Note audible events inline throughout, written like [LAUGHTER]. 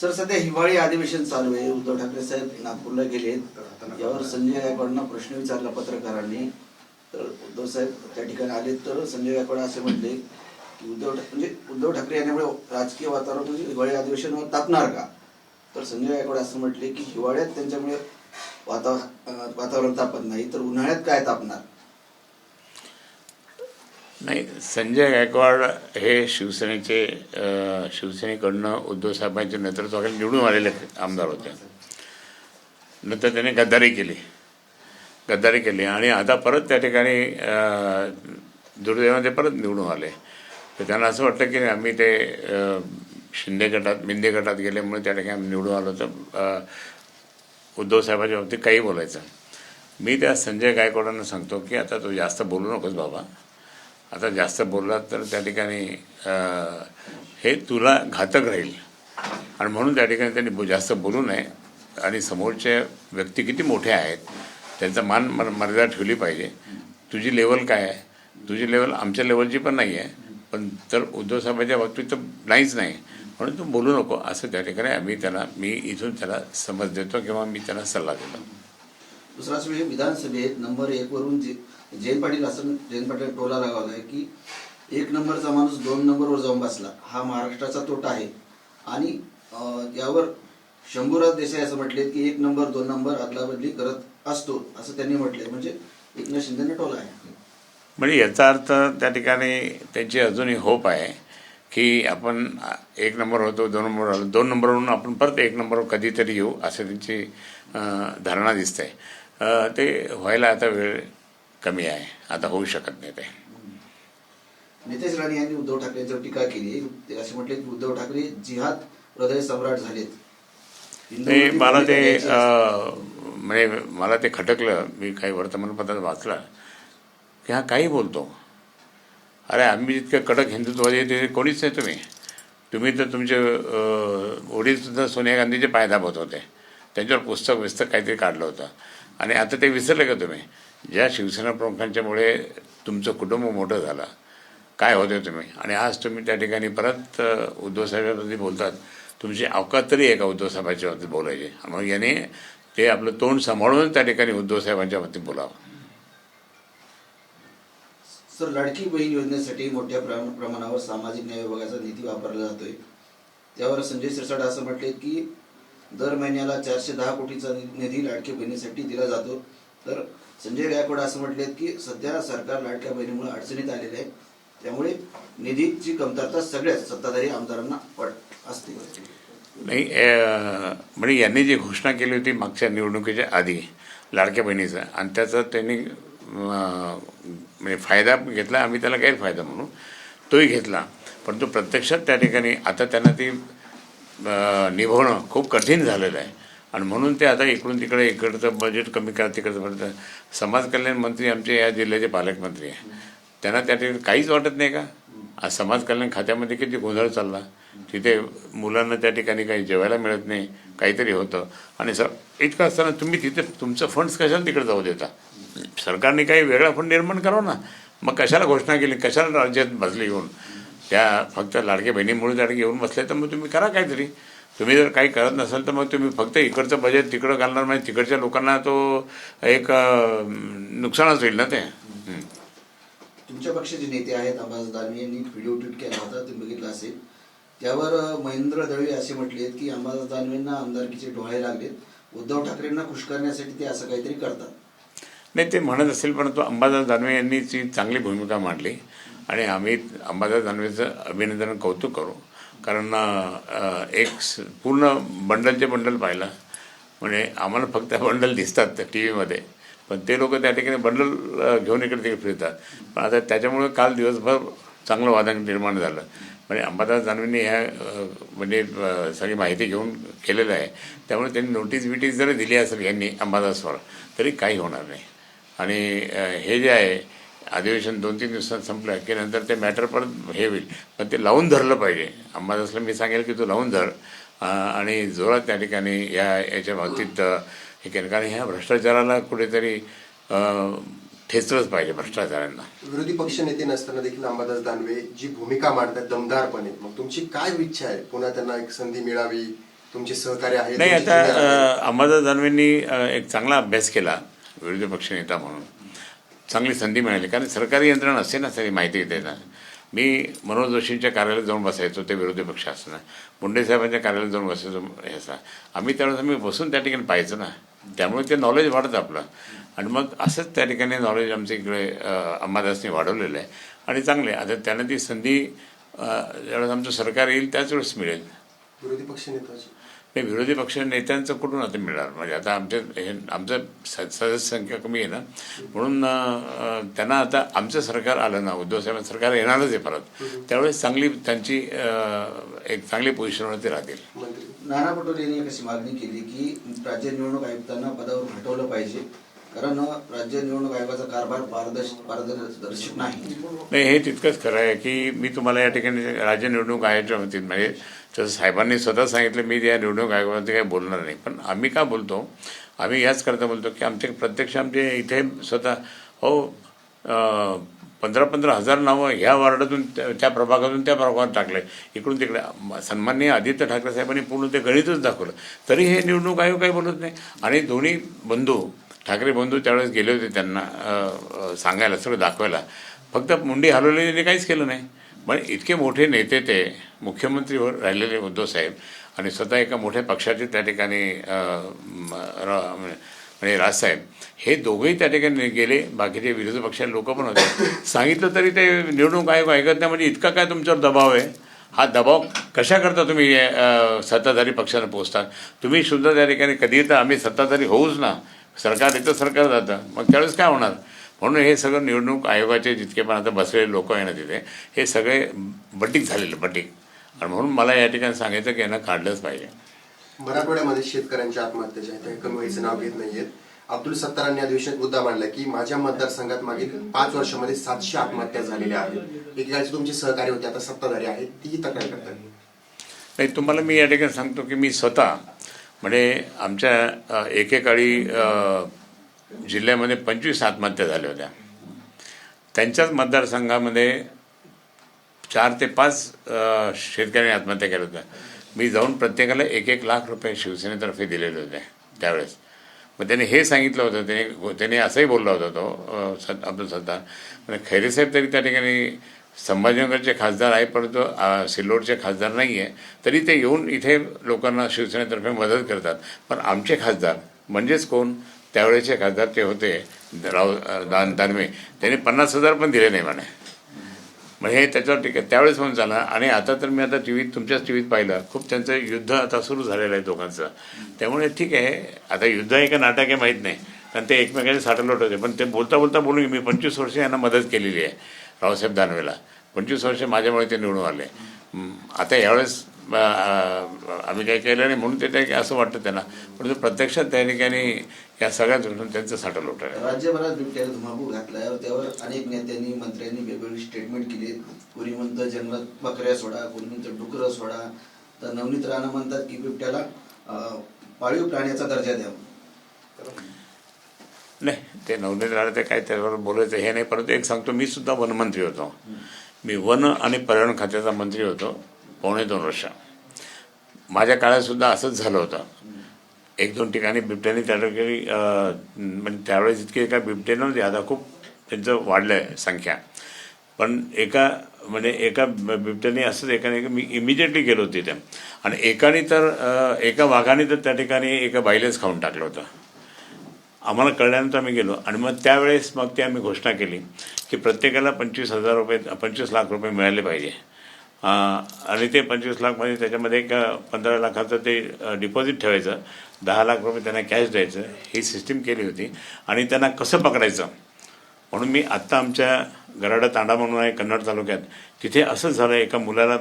Sir सध्या हिवाळी अधिवेशन चालू आहे. उद्धव ठाकरे साहेब नागपूरला गेलेत यावर संजय गायकवाडांना प्रश्न विचारला पत्रकारांनी. तर उद्धव साहेब त्या ठिकाणी आले तर संजय गायकवाड असे म्हटले की उद्धव म्हणजे उद्धव ठाकरे यांच्यामुळे राजकीय वातावरण म्हणजे हिवाळी अधिवेशनावर तापणार का? तर संजय गायकवाड असं म्हटले की हिवाळ्यात त्यांच्यामुळे वातावरण वातावरण तापत नाही. तर उन्हाळ्यात काय तापणार? नाही संजय गायकवाड हे शिवसेनेचे शिवसेनेकडनं उद्धव साहेबांच्या नेतृत्वाखाली निवडून आलेले आमदार होते. नंतर त्याने गद्दारी केली. गद्दारी केली आणि आता परत त्या ठिकाणी दुर्दैवाने परत निवडून आले. तर त्यांना असं वाटतं की आम्ही ते शिंदे गटात मिंदे गटात गेल्यामुळे त्या ठिकाणी आम्ही निवडून आलो तर उद्धव साहेबांच्या बाबतीत काही बोलायचं. मी त्या संजय गायकवाडांना सांगतो की आता तू जास्त बोलू नकोस बाबा. आता जास्त बोललात तर त्या ठिकाणी हे तुला घातक राहील. आणि म्हणून त्या ठिकाणी त्यांनी बो- जास्त बोलू नये. आणि समोरच्या व्यक्ती किती मोठे आहेत त्यांचा मान मर- मर्यादा ठेवली पाहिजे. तुझी लेवल काय आहे? तुझी लेवल आमच्या लेवलची पण नाही आहे पण तर उद्धव साहेबांच्या बाबतीत तर नाहीच नाही. म्हणून तू बोलू नको. असं त्या ठिकाणी आम्ही त्याला मी इथून त्याला समज देतो किंवा मी त्याला सल्ला देतो. दुसराच म्हणजे विधानसभेत नंबर एक वरून जे- जयंत पाटील असं जयंत पाटील टोला आहे की एक नंबरचा माणूस दोन नंबरवर जाऊन बसला. हा महाराष्ट्राचा तोटा आहे. आणि यावर शंभूराज देसाई असं म्हटले की एक नंबर दोन नंबर अदला बदली करत असतो असं त्यांनी म्हटलंय. म्हणजे एकनाथ शिंदेने टोला आहे. म्हणजे याचा अर्थ त्या ठिकाणी त्यांची अजूनही होप आहे की आपण एक नंबर होतो दोन नंबर आलो दोन नंबरवरून आपण परत एक नंबरवर कधीतरी येऊ असं त्यांची धारणा दिसते. ते व्हायला आता वेळ कमी आहे. आता होऊ शकत नाही ते. नितेश राणे यांनी उद्धव ठाकरेंवर टीका केली. ते असे म्हटले की उद्धव ठाकरे जिहाद हृदय सम्राट झालेत. ते मला ते म्हणजे मला ते खटकलं. मी काही वर्तमानपत्रात वाचलं. की हा काही बोलतो. अरे आम्ही जितके कडक हिंदुत्ववादी ते कोणीच नाही तुम्ही. तुम्ही तर तुमचे वडीलसुद्धा सोनिया गांधीचे पाय दाबत होते. त्यांच्यावर पुस्तक विस्तक काहीतरी काढलं होतं. आणि आता ते विसरले का तुम्ही? ज्या शिवसेना प्रमुखांच्यामुळे तुमचं कुटुंब मोठं झालं काय होते तुम्ही? आणि आज तुम्ही त्या ठिकाणी परत उद्धव साहेबांवरती बोलतात तुमची अवकात तरी आहे का उद्धव साहेबांच्या बाबतीत बोलायची. मग याने ते आपलं तोंड सांभाळून त्या ठिकाणी उद्धव साहेबांच्या बाबतीत बोलावं. सर लाडकी बहीण योजनेसाठी मोठ्या प्रमाणावर सामाजिक न्याय विभागाचा निधी वापरला जातोय. त्यावर संजय सिरसाट असं म्हटले की दर महिन्याला चारशे दहा कोटीचा नि- निधी लाडक्या बहिणीसाठी दिला जातो. तर संजय गायकवाड असं म्हटले की सध्या सरकार लाडक्या बहिणीमुळे अडचणीत आलेले आहे. त्यामुळे निधीची कमतरता सगळ्याच सत्ताधारी आमदारांना वाट असते. नाही म्हणजे यांनी जी घोषणा केली होती मागच्या निवडणुकीच्या आधी लाडक्या बहिणीचा आणि त्याचा त्यांनी म्हणजे फायदा घेतला आम्ही त्याला गैरफायदा म्हणू तोही घेतला. परंतु प्रत्यक्षात त्या ठिकाणी आता त्यांना ती निभवणं खूप कठीण झालेलं आहे. आणि म्हणून ते आता इकडून तिकडे इकडचं बजेट कमी करा तिकडचं बजेट समाज कल्याण मंत्री आमचे या जिल्ह्याचे पालकमंत्री आहे. त्यांना त्या ठिकाणी काहीच वाटत नाही का? आज समाज कल्याण खात्यामध्ये किती गोंधळ चालला. तिथे मुलांना त्या ठिकाणी काही जेवायला मिळत नाही काहीतरी होतं. आणि सर इतकं असताना तुम्ही तिथे तुमचं फंड्स कशाला तिकडे जाऊ देता? सरकारने काही वेगळा फंड निर्माण करावं ना? मग कशाला घोषणा केली? कशाला राज्यात बसली येऊन त्या फक्त लाडक्या बहिणीमुळे जर येऊन बसले तर मग तुम्ही करा काहीतरी. तुम्ही जर काही करत नसाल तर मग तुम्ही फक्त इकडचं बजेट तिकडं घालणार म्हणजे तिकडच्या लोकांना तो एक नुकसानच होईल ना ते. तुमच्या पक्षाचे नेते आहेत अंबादास दानवे यांनी व्हिडिओ ट्विट केला होता तुम्ही बघितला असेल. त्यावर महेंद्र दळवे असे म्हटले की अंबादास दानवेंना आमदारकीचे डोळे लागलेत. उद्धव ठाकरेंना खुश करण्यासाठी ते असं काहीतरी करतात. नाही ते म्हणत असेल परंतु अंबादास दानवे यांनी ती चांगली भूमिका मांडली. आणि आम्ही अंबादास दानवेचं अभिनंदन कौतुक करू. कारण एक स- पूर्ण बंडलचे बंडल पाहिलं. म्हणजे आम्हाला फक्त बंडल दिसतात टी व्हीमध्ये पण ते लोक त्या ठिकाणी बंडल घेऊन इकडे तिकडे फिरतात. पण आता त्याच्यामुळे काल दिवसभर चांगलं वादन निर्माण झालं. म्हणजे अंबादास दानवेंनी ह्या म्हणजे सगळी माहिती घेऊन केलेलं आहे. त्यामुळे त्यांनी नोटीस बिटीस जरी दिली असेल यांनी अंबादासवर तरी काही होणार नाही. आणि हे जे आहे अधिवेशन दोन तीन दिवसात संपलं की नंतर ते मॅटर परत हे होईल. पण ते लावून धरलं पाहिजे. अंबादासला मी सांगेल की तू लावून धर. आणि जोरात त्या ठिकाणी या याच्या बाबतीत हे केलं. कारण ह्या भ्रष्टाचाराला कुठेतरी ठेचलंच पाहिजे भ्रष्टाचारांना विरोधी पक्ष नेते नसताना देखील अंबादास दानवे जी भूमिका मांडतात दमदारपणे मग तुमची काय इच्छा आहे? पुन्हा त्यांना एक संधी मिळावी? तुमचे सहकार्य आहे नाही आता अंबादास दानवेंनी एक चांगला अभ्यास केला विरोधी पक्षनेता म्हणून. चांगली संधी मिळाली. कारण सरकारी यंत्रणा असते ना सगळी माहिती देतात मी मनोज जोशींच्या कार्यालयात जाऊन बसायचो ते विरोधी पक्ष असताना मुंडे साहेबांच्या कार्यालयात जाऊन बसायचो हे असं. आम्ही त्यावेळेस आम्ही बसून त्या ठिकाणी पाहायचो ना. त्यामुळे ते नॉलेज वाढतं आपलं. आणि मग असंच त्या ठिकाणी नॉलेज आमच्या इकडे अंबादासनी अंबादासने वाढवलेलं आहे. आणि चांगले. आहे. आता त्यांना ती संधी ज्यावेळेस आमचं सरकार येईल त्याच वेळेस मिळेल. विरोधी पक्ष नेत्याची. नाही विरोधी पक्ष नेत्यांचं कुठून आता मिळणार? म्हणजे आता आमच्या हे आमचं सदस्य संख्या कमी आहे ना. म्हणून त्यांना आता आमचं सरकार आलं ना उद्धव साहेब सरकार येणारच आहे परत. त्यावेळेस चांगली त्यांची एक चांगली पोझिशनवरती राहतील. मंत्री नाना पटोले यांनी अशी मागणी केली की राज्य निवडणूक आयुक्तांना पदावरून हटवलं पाहिजे. कारण राज्य निवडणूक आयोगाचा कारभार पारदर्श पारदर्शक नाही. नाही हे तितकंच खरं आहे की मी तुम्हाला या ठिकाणी राज्य निवडणूक आयोगाच्या वतीत म्हणजे तसं साहेबांनी स्वतः सांगितलं मी या निवडणूक आयोगामध्ये काही बोलणार नाही. पण आम्ही का बोलतो? आम्ही याच करता बोलतो की आमचे प्रत्यक्ष आमचे इथे स्वतः हो पंधरा पंधरा हजार नावं ह्या वार्डातून त्या प्रभागातून त्या प्रभागात टाकले इकडून तिकडे. सन्माननीय आदित्य ठाकरे साहेबांनी पूर्ण ते गणितच दाखवलं. तरी हे निवडणूक आयोग काही बोलत नाही. आणि दोन्ही बंधू ठाकरे बंधू त्यावेळेस गेले होते त्यांना सांगायला सगळं दाखवायला. फक्त मुंडी हलवली त्यांनी काहीच केलं नाही. पण इतके मोठे नेते ते मुख्यमंत्रीवर राहिलेले उद्धवसाहेब आणि स्वतः एका मोठ्या पक्षाचे त्या ठिकाणी म्हणजे, म्हणजे राजसाहेब हे दोघंही त्या ठिकाणी गेले. बाकीचे विरोधी पक्षाचे लोक पण होते. सांगितलं तरी ते निवडणूक आयोग ऐकत नाही. म्हणजे इतका काय तुमच्यावर दबाव आहे? हा दबाव कशा करता तुम्ही सत्ताधारी पक्षाला पोहोचता? तुम्ही सुद्धा त्या ठिकाणी कधी तर आम्ही सत्ताधारी होऊच ना. सरकार येतं सरकार जातं. मग त्यावेळेस काय होणार? म्हणून हे सगळं निवडणूक आयोगाचे जितके पण आता बसलेले लोक आहे ना तिथे हे सगळे बटीक झालेले बटीक आणि म्हणून मला या ठिकाणी सांगायचं की यांना काढलंच पाहिजे. मराठवाड्यामध्ये शेतकऱ्यांच्या आत्महत्याच्या कमी व्हायचं नाव घेत नाहीयेत. अब्दुल सत्तारांनी या दिवशी मुद्दा मांडला की माझ्या मतदारसंघात मागील पाच वर्षामध्ये सातशे आत्महत्या झालेल्या आहेत. एकेकाळचे तुमचे सहकारी होते आता सत्ताधारी आहेत तीही तक्रार करतात. नाही तुम्हाला मी या ठिकाणी सांगतो की मी स्वतः म्हणजे आमच्या एकेकाळी जिल्ह्यामध्ये पंचवीस आत्महत्या झाल्या होत्या. त्यांच्याच मतदारसंघामध्ये चार ते पाच शेतकऱ्यांनी आत्महत्या केल्या होत्या. मी जाऊन प्रत्येकाला एक एक लाख रुपये शिवसेनेतर्फे दिलेले होते त्यावेळेस. मग त्याने हे सांगितलं होतं त्याने त्याने असंही बोलला होता तो सद अब्दुल सत्तार. म्हणजे खैरे साहेब तरी त्या ठिकाणी संभाजीनगरचे खासदार आहे परंतु सिल्लोडचे खासदार नाही आहे तरी ते येऊन इथे लोकांना शिवसेनेतर्फे मदत करतात. पण आमचे खासदार म्हणजेच कोण? त्यावेळेचे खासदार ते होते राव दान दानवे. त्यांनी पन्नास हजार पण दिले नाही म्हणे. म्हणजे हे त्याच्यावर ठीक आहे त्यावेळेस म्हणून झाला. आणि आता तर मी आता टी व्हीत तुमच्याच टी व्हीत पाहिलं. खूप त्यांचं युद्ध आता सुरू झालेलं आहे दोघांचं. त्यामुळे ठीक आहे. आता युद्ध आहे का नाटक आहे माहीत नाही. कारण ते एकमेकांचे साठलोट होते. पण ते बोलता बोलता बोलून मी पंचवीस वर्ष यांना मदत केलेली आहे रावसाहेब दानवेला. पंचवीस वर्ष माझ्यामुळे ते निवडून आले. आता यावेळेस आम्ही काही केलं नाही म्हणून ते ते असं वाटतं त्यांना. परंतु प्रत्यक्षात त्या ठिकाणी या सगळ्याच गोष्टी त्यांचं साठलोट आहे. राज्यभरात बिबट्याला धुमाकूळ घातल्यावर त्यावर अनेक नेत्यांनी मंत्र्यांनी वेगवेगळी स्टेटमेंट केली कोणी म्हणतं जंगलात बकऱ्या सोडा कोणी म्हणतं डुकरं सोडा. तर नवनीत राणा म्हणतात की बिबट्याला पाळीव प्राण्याचा दर्जा द्यावा. नाही ते नवनीत राणे ते काय त्यावर बोलायचं हे नाही. परंतु एक सांगतो मी सुद्धा वनमंत्री होतो. मी वन आणि पर्यावरण खात्याचा मंत्री होतो. पावणे दोन वर्ष. माझ्या काळात सुद्धा असंच झालं होतं. एक दोन ठिकाणी बिबट्याने त्या ठिकाणी म्हणजे त्यावेळेस इतके काय बिबटे नव्हते आता खूप त्यांचं वाढलं आहे संख्या. पण एका म्हणजे एका बिबट्याने असंच एकाने मी इमिजिएटली गेलो तिथे. आणि एकाने तर एका वाघाने तर त्या ठिकाणी एका बाईलेच खाऊन टाकलं होतं. आम्हाला कळल्यानंतर आम्ही गेलो. आणि मग त्यावेळेस मग ते आम्ही घोषणा केली की प्रत्येकाला पंचवीस हजार रुपये पंचवीस लाख रुपये मिळाले पाहिजे. आणि ते पंचवीस लाखमध्ये त्याच्यामध्ये एक पंधरा लाखाचं ते डिपॉझिट ठेवायचं. दहा लाख रुपये त्यांना कॅश द्यायचं. ही सिस्टीम केली होती. आणि त्यांना कसं पकडायचं? म्हणून मी आत्ता आमच्या गराडा तांडा म्हणून आहे कन्नड तालुक्यात. तिथे असंच झालं एका मुलाला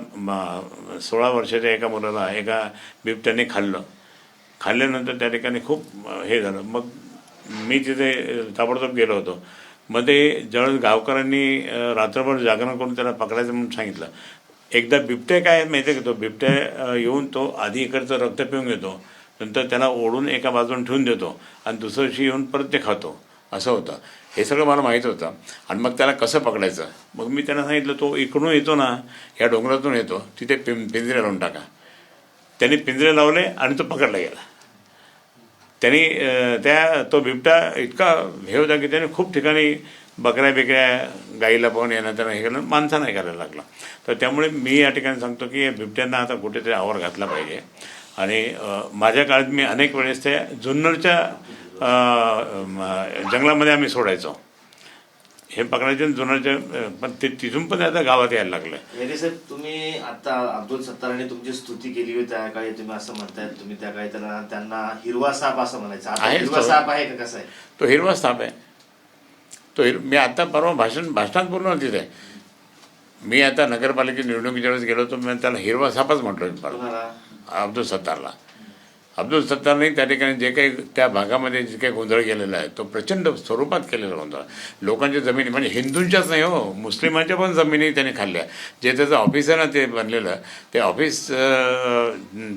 सोळा वर्षाच्या एका मुलाला एका बिबट्याने खाल्लं. खाल्ल्यानंतर त्या ठिकाणी खूप हे झालं. मग मी तिथे ताबडतोब गेलो होतो. मग ते ज्यावेळेस गावकऱ्यांनी रात्रभर जागरण करून त्याला पकडायचं म्हणून सांगितलं. एकदा बिबट्या काय आहे माहिती आहे का तो? बिबट्या येऊन तो आधी इकडचं रक्त पिऊन घेतो. नंतर त्याला ओढून एका बाजून ठेवून देतो आणि दुसऱ्या दिवशी येऊन परत ते खातो. असं होतं. हे सगळं मला माहीत होतं. आणि मग त्याला कसं पकडायचं? मग मी त्यांना सांगितलं तो इकडून येतो ना ह्या डोंगरातून येतो. तिथे पिं पिंजरे लावून टाका. त्यांनी पिंजरे लावले आणि तो पकडला गेला. त्यांनी त्या तो बिबटा इतका हे होता की त्याने खूप ठिकाणी बकऱ्या बिकऱ्या गाईला पाहून येणं त्यांना हे करणं माणसानं हे करायला लागला. तर त्यामुळे मी या ठिकाणी सांगतो की या बिबट्यांना आता कुठेतरी आवर घातला पाहिजे. आणि माझ्या काळात मी अनेक वेळेस त्या जुन्नरच्या जंगलामध्ये आम्ही सोडायचो. हे पकडायचे जुन्नरच्या पण ते तिथून पण आता गावात यायला लागलं साहेब तुम्ही आता अब्दुल सत्तारांनी तुमची स्तुती केली होती त्या काळी तुम्ही असं म्हणताय तुम्ही त्या काळी त्यांना हिरवा साप असं म्हणायचं. हिरवा. साप आहे का कसं आहे? तो हिरवा स्थाप आहे. तो मी आता परवा भाषण भाषणात बोललो ना तिथे. मी आता नगरपालिकेच्या निवडणुकीच्या वेळेस गेलो होतो मी त्याला हिरवा सापच म्हटलो मी परवा तुम्हाला? अब्दुल सत्तारला. अब्दुल सत्तारने त्या ठिकाणी जे काही त्या भागामध्ये जे काही गोंधळ केलेला आहे तो प्रचंड स्वरूपात केलेला गोंधळ. लोकांच्या जमिनी म्हणजे हिंदूंच्याच नाही हो मुस्लिमांच्या पण जमिनी त्यांनी खाल्ल्या. जे त्याचं ऑफिस आहे ना ते बनलेलं. ते ऑफिस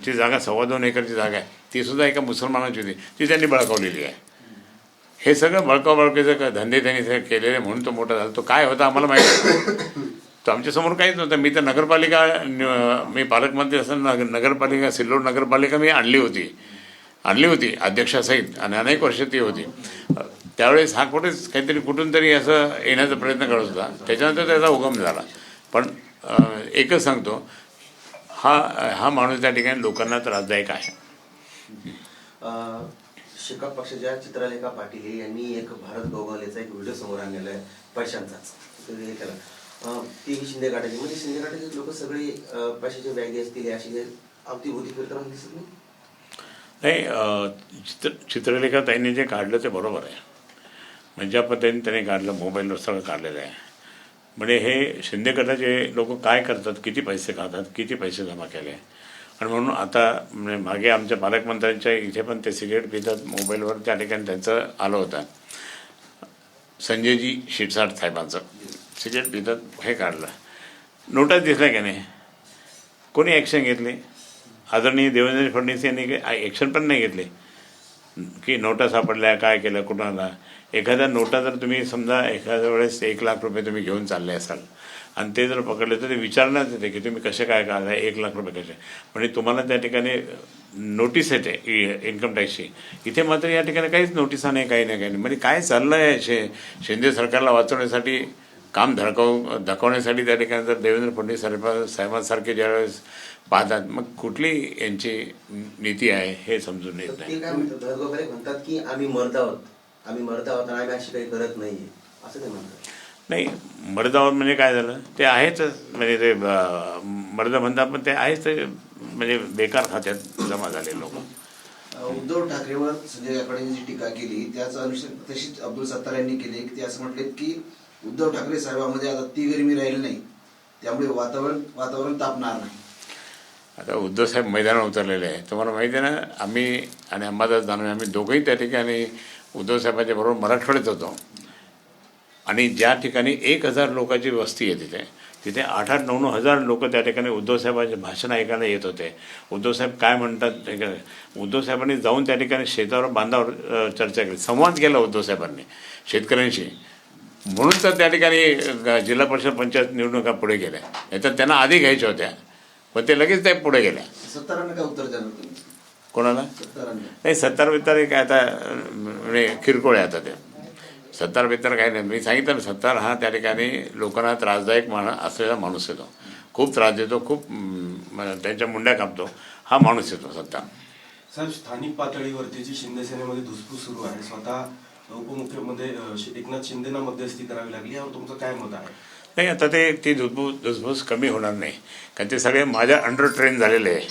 ची जागा सव्वा दोन एकरची जागा आहे. ती सुद्धा एका मुसलमानाची होती. ती त्यांनी बळकावलेली आहे. हे सगळं बळकाव बळकेचं धंदे त्यांनी सगळे केलेले म्हणून तो मोठा झाला. तो काय होता आम्हाला माहिती नाही. [COUGHS] तो आमच्यासमोर काहीच नव्हतं. मी तर नगरपालिका मी पालकमंत्री असताना नगर- नगरपालिका सिल्लोड नगरपालिका मी आणली होती. आणली होती अध्यक्षासहित. आणि अनेक वर्ष ती होती. त्यावेळेस हा कुठेच काहीतरी कुठून तरी असं येण्याचा प्रयत्न करत होता. त्याच्यानंतर त्याचा उगम झाला. पण एकच सांगतो हा हा माणूस त्या ठिकाणी लोकांना त्रासदायक आहे. अं, पक्षाच्या चित्रलेखा पाटील हे यांनी एक भारत गोगालेचा एक व्हिडिओ समोर आणलेला आहे पैशांचाच. हे केला अं, ती शिंदे गाठाची म्हणजे शिंदे गाठाचे लोक सगळे पैशाचे बॅगे असतील अशी अशी अवतीभोवती फिरताना दिसत नाही नाही चित्र चित्रलेखा त्यांनी जे काढलं ते बरोबर आहे. म्हणजे ज्या पद्धतीने त्याने काढलं मोबाईलवर सगळं काढलेलं आहे. म्हणजे हे शिंदे गटाचे लोक काय करतात किती पैसे खातात किती पैसे जमा केले? आणि म्हणून आता म्हणजे मागे आमच्या पालकमंत्र्यांच्या इथे पण ते सिगरेट पितात मोबाईलवर त्या ठिकाणी त्यांचं आलं होतं. संजयजी शिरसाट साहेबांचं. सिगरेट पितात हे काढलं. नोटाच दिसल्या की नाही? कोणी ॲक्शन घेतली? आदरणीय देवेंद्र फडणवीस यांनी काही ॲक्शन पण नाही घेतली? की नोटा सापडल्या काय केलं कुणाला? एखाद्या नोटा जर तुम्ही समजा एखाद्या वेळेस एक लाख रुपये तुम्ही घेऊन चालले असाल आणि ते जर पकडले तर ते विचारण्यात येते की तुम्ही कसे काय काढलाय एक लाख रुपये कसे? म्हणजे तुम्हाला त्या ठिकाणी नोटीस येते इन्कम टॅक्सची इथे मात्र या ठिकाणी काहीच नोटिसा नाही काही नाही काही नाही. म्हणजे काय चाललं आहे शे शिंदे सरकारला वाचवण्यासाठी काम धडकव दाखवण्यासाठी त्या ठिकाणी जर देवेंद्र फडणवीस साहेब साहेबांसारखे ज्यावेळेस पाहतात मग कुठली यांची नीती आहे हे समजून येत नाही. म्हणतात? की आम्ही मर्द आहोत आम्ही मर्द आहोत आणि आम्ही अशी काही करत नाहीये. असं ते म्हणतात. नाही मर्दावर म्हणजे काय झालं? ते आहेच म्हणजे ते मर्द म्हणतात पण ते आहेच ते म्हणजे बेकार खात्यात जमा झाले लोक. उद्धव ठाकरेवर संजय गायकवाडांनी जी टीका केली त्याच अनुषंग तशीच अब्दुल सत्तार यांनी केली. की ते असं म्हटले की उद्धव ठाकरे साहेबांमध्ये आता ती गरमी राहिली नाही. त्यामुळे वातावरण वातावरण तापणार नाही. आता उद्धव साहेब मैदानावर उतरलेले आहे तुम्हाला माहिती आहे ना आम्ही आणि अंबादास दानवे आम्ही दोघंही त्या ठिकाणी उद्धव साहेबांच्या बरोबर मराठवाड्यात होतो. आणि ज्या ठिकाणी एक हजार लोकांची वस्ती आहे तिथे तिथे आठ आठ नऊ नऊ हजार लोक त्या ठिकाणी उद्धव साहेबांचे भाषण ऐकायला येत होते. उद्धव साहेब काय म्हणतात ते काय- उद्धव साहेबांनी जाऊन त्या ठिकाणी शेतावर बांधावर चर्चा केली. संवाद केला उद्धव साहेबांनी शेतकऱ्यांशी. म्हणून तर त्या ठिकाणी जिल्हा परिषद पंचायत निवडणुका पुढे गेल्या. नाही तर त्यांना आधी घ्यायच्या होत्या. पण ते लगेच त्या पुढे गेल्या. सत्तारांना काय उत्तर कोणाला? नाही सत्तार बित्तार काय आता म्हणजे किरकोळ आहे आता ते. सत्तार बित्तार काय नाही. मी सांगितलं ना सत्तार हा त्या ठिकाणी लोकांना त्रासदायक मान असलेला माणूस येतो. खूप त्रास देतो खूप त्यांच्या मुंड्या कापतो. हा माणूस येतो सत्तार. साहेब स्थानिक पातळीवरती जी शिंदे सेनेमध्ये धुसफूस सुरू आहे स्वतः उपमुख्यमंत्री एकनाथ शिंदेना मध्यस्थी करावी लागली यावर तुमचं काय मत आहे? नाही आता ते ती धुसफूस धुसफूस कमी होणार नाही. कारण ते सगळे माझ्या अंडर ट्रेन झालेले आहे.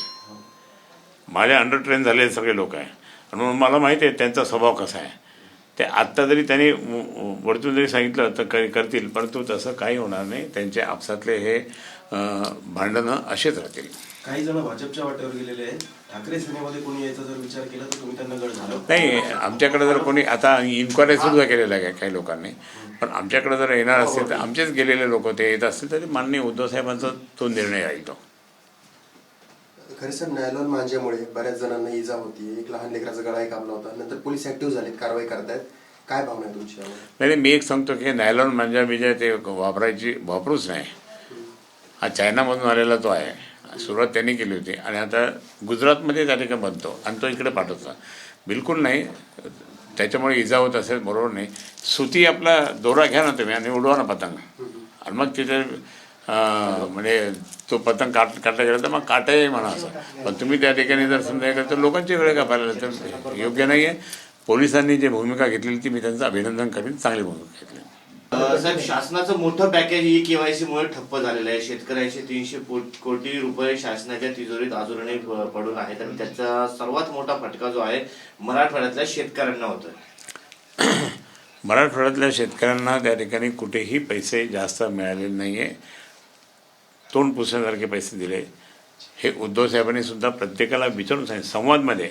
माझ्या अंडर ट्रेन झालेले सगळे लोक आहे. आणि म्हणून मला माहिती आहे त्यांचा स्वभाव कसा आहे. ते आत्ता जरी त्यांनी वरतून जरी सांगितलं तर करतील परंतु तसं काही होणार नाही. त्यांचे आपसातले हे भांडणं असेच राहतील. काही जण भाजपच्या वाटेवर गेलेले आहेत. ठाकरे सेनेमध्ये कोणी यायचा जर विचार केला तर तुम्ही त्यांना गड झालं? नाही आमच्याकडे जर कोणी आता इन्क्वायरी सुद्धा केलेलं आहे काही लोकांनी. पण आमच्याकडे जर येणार असतील तर आमचेच गेलेले लोक ते येत असतील तरी माननीय उद्धव साहेबांचा तो निर्णय आहे तो. खरं सर न्यायालयीन मांज्यामुळे बऱ्याच जणांना इजा होती. एक लहान लेकराचा गळाही कापला होता. नंतर पोलीस ऍक्टिव्ह झालेत कारवाई करतायत. काय भावना आहे तुमची यावर? नाही नाही, मी एक सांगतो की नायलॉन मांजा बिजा ते वापरायची वापरूच नाही. हा चायनामधून आलेला तो आहे. सुरुवात त्यांनी केली होती. आणि आता गुजरातमध्ये त्या ठिकाणी बनतो. आणि तो इकडे पाठवतो. बिलकुल नाही. त्याच्यामुळे इजा होत असेल बरोबर नाही. सुती आपला दोरा घ्या ना तुम्ही आणि उडवा ना पतंग. आणि मग तिथे म्हणजे तो पतंग काट काटला गेला तर मग काटाही म्हणा असं. पण तुम्ही त्या ठिकाणी जर समजा केलं तर लोकांची वेळ कापायला तर योग्य नाही आहे. पोलिसांनी जी भूमिका घेतलेली ती मी त्यांचं अभिनंदन करीन. चांगली भूमिका घेतली साहेब शासनाचं मोठं पॅकेज ई केवायसी मुळे ठप्प झालेलं आहे. शेतकऱ्यांचे तीनशे कोटी रुपये शासनाच्या तिजोरीत अजूनही पडून आहेत. आणि त्याचा सर्वात मोठा फटका जो आहे मराठवाड्यातल्या शेतकऱ्यांना होतोय. [COUGHS] मराठवाड्यातल्या शेतकऱ्यांना त्या ठिकाणी कुठेही पैसे जास्त मिळालेले नाही आहे तोंड पुसण्यासारखे पैसे दिले. हे उद्धव साहेबांनी सुद्धा प्रत्येकाला विचारून सांगितलं. संवादमध्ये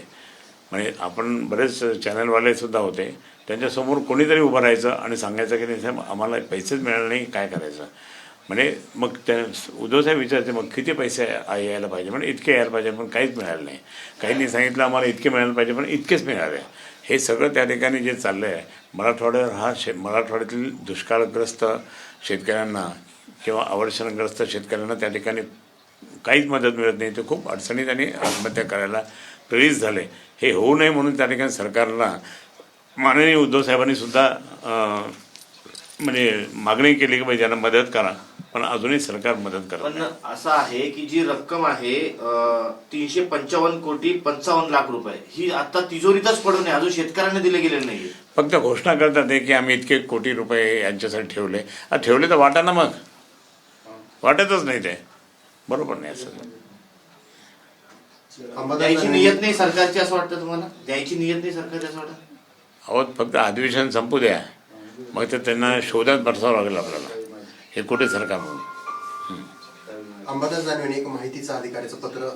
म्हणजे आपण बरेच चॅनलवाले सुद्धा होते. त्यांच्यासमोर कोणीतरी उभं राहायचं आणि सांगायचं की नाही साहेब आम्हाला पैसेच मिळाले नाही काय करायचं? म्हणजे मग त्या उद्धव साहेब विचारते मग किती पैसे यायला पाहिजे? म्हणजे इतके यायला पाहिजे पण काहीच मिळालं नाही. काहींनी सांगितलं आम्हाला इतके मिळायला पाहिजे पण इतकेच मिळाले. हे सगळं त्या ठिकाणी जे चाललं आहे मराठवाड्यावर हा शे मराठवाड्यातील दुष्काळग्रस्त शेतकऱ्यांना किंवा अवर्षणग्रस्त शेतकऱ्यांना त्या ठिकाणी काहीच मदत मिळत नाही. ते खूप अडचणीत आणि आत्महत्या करायला प्रेरित झाले. हे होऊ नये म्हणून त्या ठिकाणी सरकारला माननीय उद्धव साहेबांनी सुद्धा म्हणजे मागणी केली की बाई ज्यांना मदत करा पण अजूनही सरकार मदत करत पण नाही. असं आहे की जी रक्कम आहे तीनशे पंचावन्न कोटी पंचावन्न लाख रुपये. ही आता तिजोरीतच पडून आहे. अजून शेतकऱ्यांना दिले गेले नाहीये. फक्त घोषणा करतात की आम्ही इतके कोटी रुपये यांच्यासाठी ठेवले. ठेवले तर वाटा ना मग. वाटतच नाही ते. बरोबर नाही असं. द्यायची नियत नाही सरकारची असं वाटतं तुम्हाला? द्यायची नियत नाही सरकारची असं वाटतं? अहो फक्त अधिवेशन संपू द्या. मग ते त्यांना शोधात बसावं लागेल आपल्याला. हे कुठे सरकार म्हणून? अंबादास दानवेने एक माहितीचं अधिकाऱ्याचं पत्र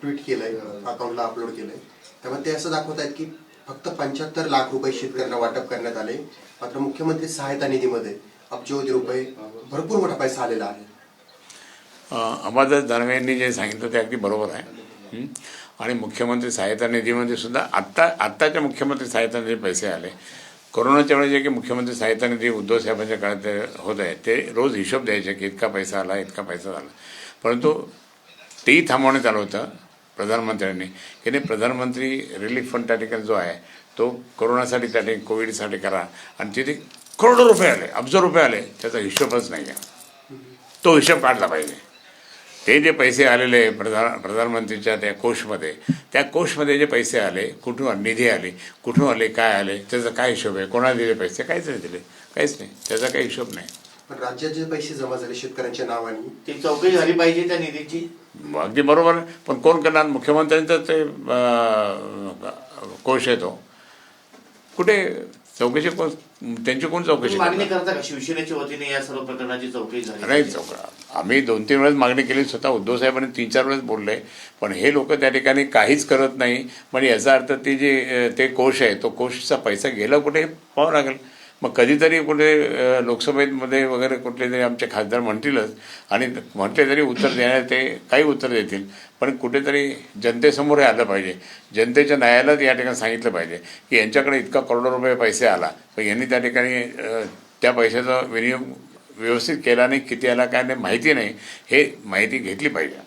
ट्विट केलंय अकाउंटला अपलोड केलंय. त्यामुळे ते असं दाखवत आहेत की फक्त पंच्याहत्तर लाख रुपये शेतकऱ्यांना वाटप करण्यात आले. मात्र मुख्यमंत्री सहायता निधीमध्ये अब्जोवधी रुपये भरपूर मोठा पैसा आलेला आहे. अंबादास दानवे यांनी जे सांगितलं ते अगदी बरोबर आहे. आणि मुख्यमंत्री सहायता निधीमध्ये सुद्धा आत्ता आत्ताच्या मुख्यमंत्री सहायता निधी पैसे आले. कोरोनाच्या वेळेस जे की मुख्यमंत्री सहायता निधी उद्धव साहेबांच्या काळात ते होत आहे ते रोज हिशोब द्यायचे की इतका पैसा आला इतका पैसा झाला. परंतु तेही थांबवण्यात आलं होतं प्रधानमंत्र्यांनी. की नाही प्रधानमंत्री रिलीफ फंड त्या ठिकाणी जो आहे तो कोरोनासाठी त्या ठिकाणी कोविडसाठी करा. आणि तिथे करोडो रुपये आले अब्ज रुपये आले त्याचा हिशोबच नाही आहे तो हिशोब काढला पाहिजे. ते जे पैसे आलेले प्रधान प्रधानमंत्रीच्या त्या कोषमध्ये त्या कोषमध्ये जे पैसे आले कुठून निधी आले कुठून आले काय आले त्याचा काय हिशोब आहे? कोणाला दिले पैसे? काहीच नाही दिले. काहीच नाही. त्याचा काही हिशोब नाही. पण राज्यात जे पैसे जमा झाले शेतकऱ्यांच्या नावाने ती चौकशी झाली पाहिजे त्या निधीची. अगदी बरोबर आहे. पण कोण करणार? मुख्यमंत्र्यांचा ते अं, कोष आहे तो. कुठे? चौकशी कोण त्यांची कोण चौकशी मागणी? करता का? शिवसेनेच्या वतीने या सर्व प्रकरणाची चौकशी झाली नाही पाहिजे? चौक आम्ही दोन तीन वेळेस मागणी केली स्वतः उद्धव साहेबांनी तीन चार वेळेस बोलले पण हे लोक त्या ठिकाणी काहीच करत नाही. म्हणजे याचा अर्थ ते जे ते कोष आहे तो कोषचा पैसा गेला कुठे? पाहावं लागेल. मग कधीतरी कुठे लोकसभेमध्ये वगैरे कुठले तरी आमचे खासदार म्हणतीलच आणि म्हटले तरी उत्तर देणार ते काही उत्तर देतील. पण कुठेतरी जनतेसमोर हे आलं पाहिजे. जनतेच्या न्यायालयात या ठिकाणी सांगितलं पाहिजे की यांच्याकडे इतका करोडो रुपये पैसे आला. पण यांनी त्या ठिकाणी त्या पैशाचा विनियोग व्यवस्थित केला नाही किती आला काय नाही माहिती नाही. हे माहिती घेतली पाहिजे.